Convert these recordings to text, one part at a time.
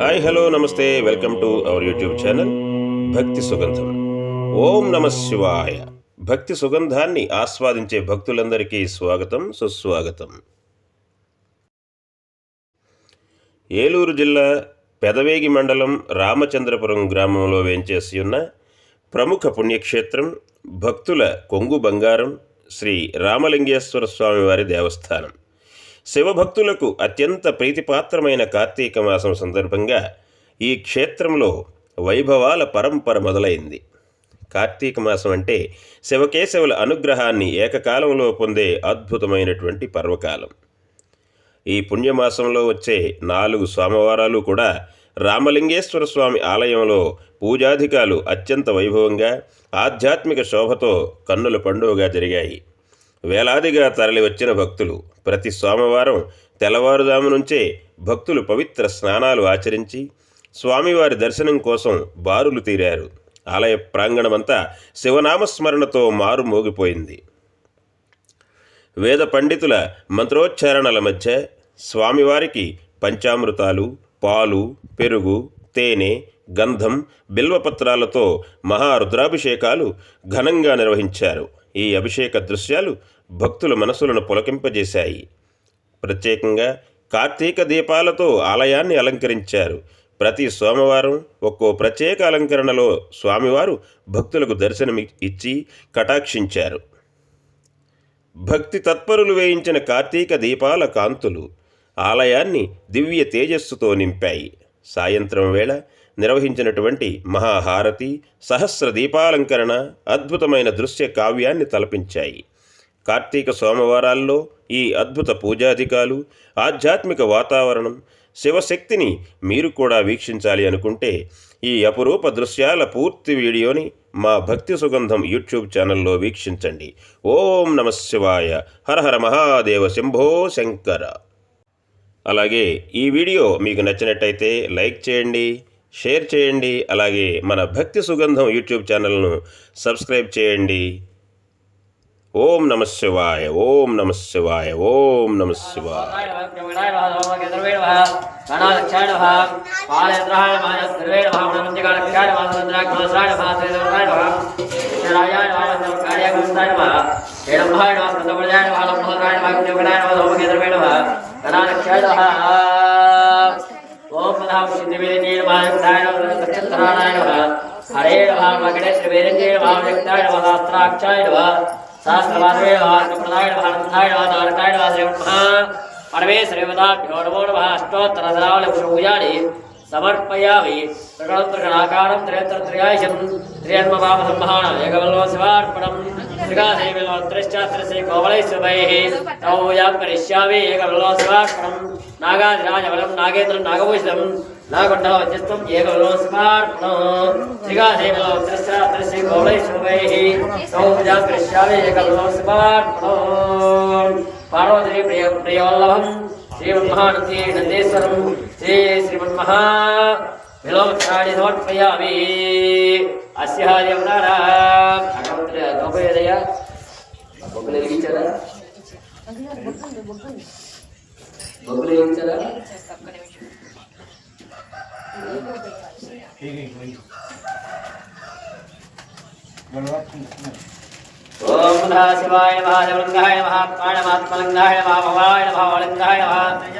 Hi hello నమస్తే welcome to our YouTube channel Bhakti Sugandham. ఓం నమ శివాయ. భక్తి సుగంధాన్ని ఆస్వాదించే భక్తులందరికీ స్వాగతం సుస్వాగతం. ఏలూరు జిల్లా పెదవేగి మండలం రామచంద్రపురం గ్రామంలో వేంచేసి ఉన్న ప్రముఖ పుణ్యక్షేత్రం భక్తుల కొంగు బంగారం శ్రీ రామలింగేశ్వర స్వామివారి దేవస్థానం. శివభక్తులకు అత్యంత ప్రీతిపాత్రమైన కార్తీక మాసం సందర్భంగా ఈ క్షేత్రంలో వైభవాల పరంపర మొదలైంది. కార్తీక మాసం అంటే శివకేశవుల అనుగ్రహాన్ని ఏకకాలంలో పొందే అద్భుతమైనటువంటి పర్వకాలం. ఈ పుణ్యమాసంలో వచ్చే నాలుగు సోమవారాలు కూడా రామలింగేశ్వర స్వామి ఆలయంలో పూజాధికాలు అత్యంత వైభవంగా ఆధ్యాత్మిక శోభతో కన్నుల పండుగగా జరిగాయి. వేలాదిగా తరలివచ్చిన భక్తులు. ప్రతి సోమవారం తెల్లవారుజాము నుంచే భక్తులు పవిత్ర స్నానాలు ఆచరించి స్వామివారి దర్శనం కోసం బారులు తీరారు. ఆలయ ప్రాంగణమంతా శివనామస్మరణతో మారుమోగిపోయింది వేద పండితుల మంత్రోచ్చారణల మధ్య స్వామివారికి పంచామృతాలు పాలు పెరుగు తేనె గంధం బిల్వపత్రాలతో మహారుద్రాభిషేకాలు ఘనంగా నిర్వహించారు. ఈ అభిషేక దృశ్యాలు భక్తుల మనసులను పులకింపజేశాయి. ప్రత్యేకంగా కార్తీక దీపాలతో ఆలయాన్ని అలంకరించారు. ప్రతి సోమవారం ఒక్కో ప్రత్యేక అలంకరణలో స్వామివారు భక్తులకు దర్శనం ఇచ్చి కటాక్షించారు. భక్తి తత్పరులు వేయించిన కార్తీక దీపాల కాంతులు ఆలయాన్ని దివ్య తేజస్సుతో నింపాయి. సాయంత్రం వేళ నిర్వహించినటువంటి మహాహారతి సహస్ర దీపాలంకరణ అద్భుతమైన దృశ్య కావ్యాన్ని తలపించాయి. కార్తీక సోమవారాల్లో ఈ అద్భుత పూజాధికాలు ఆధ్యాత్మిక వాతావరణం శివశక్తిని మీరు కూడా వీక్షించాలి అనుకుంటే ఈ అపురూప దృశ్యాల పూర్తి వీడియోని మా భక్తి సుగంధం యూట్యూబ్ ఛానల్లో వీక్షించండి. ఓం నమ శివాయ. హరహర మహాదేవ శంభో శంకర. అలాగే ఈ వీడియో మీకు నచ్చినట్టయితే లైక్ చేయండి షేర్ చేయండి అలాగే మన భక్తి సుగంధం యూట్యూబ్ ఛానల్ను సబ్స్క్రైబ్ చేయండి. ఓం నమ శివాయ ఓం నమ శివాయ ఓం నమ శివాయ. ఓం హరే నమ గణేశ వీరంజయ నమ వ్యక్తాయ నమ శాస్త్రాక్షాయ నమ శాస్త్రవాదే ప్రదాయ నమ ప్రదాయ నమ తారకాయ నమ శ్రీ పరమేశ్వరేవతాభ్యో నమో నమ అష్టోత్తరధరావళి పూజాని సమర్పయామి త్రిగణత్రిగణాకారం త్రేత్రత్రయాశం త్రియన్మపాప సంభాణ ఏకవల్లో శివార్పణం త్రికాశైవిలోత్రిశ్చాత్రశ్రీ కోమలైశ్వరైः తౌయాం కరిష్యామి ఏకవల్లో శివార్పణం నాగాదిరాజవలం నాగేంద్రం నాగభూషితం నాగొండ వజ్రస్తం ఏకవల్లో శివార్పణం త్రికాశైవిలోత్రిశ్చాత్రశ్రీ కోమలైశ్వరైः తౌయాం కరిష్యామి పార్వతీ ప్రియ ప్రియవల్లభం శ్రీమన్మహానందే నందేశ్వరం శ్రీ శ్రీమన్మహా విలోక్షాన్ని సమర్పయామి అస్య దేవతారా భగవంతుడి గోపయోదయ బొగ్గులు వెలిగించారా బొగ్గులు వెలిగించారా ఓం శివాయ నమః మహాత్మాయ మహాత్మలింగాయ మహాభవాయ నమః భవాయ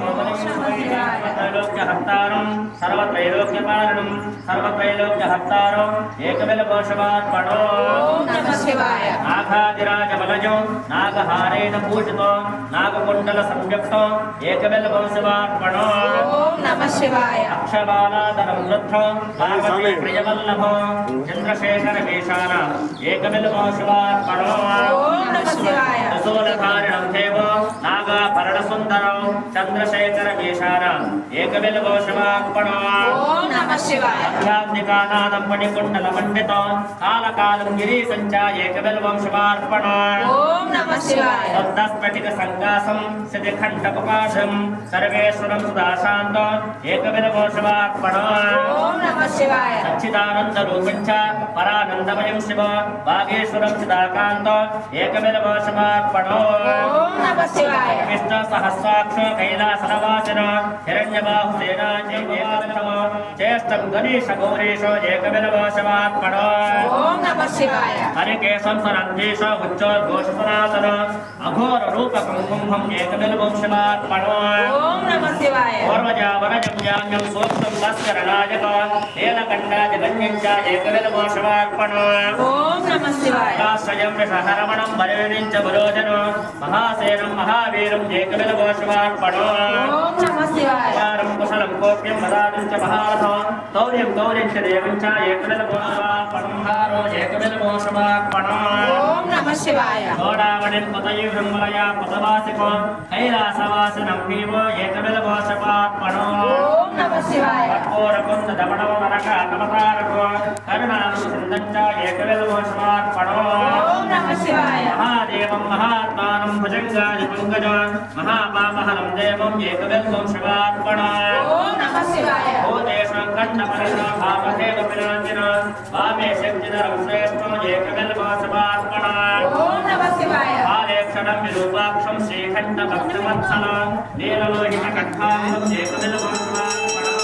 ఓం నమ శివాయ సర్వత్రైలోక్యహర్తారం సర్వత్రైలోక్యపాలనం సర్వత్రైలోక్యహర్తారం ఏకబిల పోషవాత్మనో నమ శివాయ నాగాదిరాజబలజో నాగహారేణ పూజితో నాగకుండల సంయుక్తో ఏకబిల వంశవాత్మనో ఓం ప్రియవల్లభో చంద్రశేఖర ఓం నమ శివాయ. ఆధ్యాత్మికానాదం మణికుండల పండితో కాలకాలం గిరి ఓం నమ శివాయ. స్ఫటిక సంగాసం శిఖండ కంఠకపాశం సర్వేశ్వరం సుదాశాంత నమ శివాయ. సచ్చిదానంద రూపించ పరానందమయం శివ. వాగేశ్వరం చిదాకాంత ఏకవిధమోషమాత్మణ ఓం విష్ణు సహస్రాక్ష కైలాసనవాసిన హిరణ్యబాహు సేనాజ్ఞమ జ్యేష్టం గణేశ గౌరీశ శివాయ హరికేశం సనందీశ ఉచ్చోద్ఘోష సనాతన అఘోర రూప ఓం నమ శివాయ. సూక్తం ఓం నమ శివాయ. విషహరమణం చ బలోజన మహాసేనం మహావీరం ఏకవిధమోషమార్పణ ఓం నమ శివాయ. వారం కుశలం కోప్యం వదానం చ మహారథం. తౌర్యం గౌర్యం చ దేవం చ శివాయ గోడావణిం పతయుగం వలయా పతవాసికో కైలాసవాసనం భీమో ఏకవిధమోషమార్పణ ఓం కర్పూరకుంద దమనవ నరక నమతారకో కరుణాను సిందంచ శివాయ. మహాదేవం మహాత్మానం భుజంగాది పంకజ మహాపాపహరం దేవం శివాయ. భూతేషం పిరాంజన వామే శక్తిధరం శ్రేష్టం ఏకవిధమోషమార్పణ ఓం నమ శివాయ. ఆలేక్షణం విరూపాక్షం శ్రీకంఠ భక్తవత్సల నీలలోహిత కంఠాంగం ఏకవిధమోషమార్పణ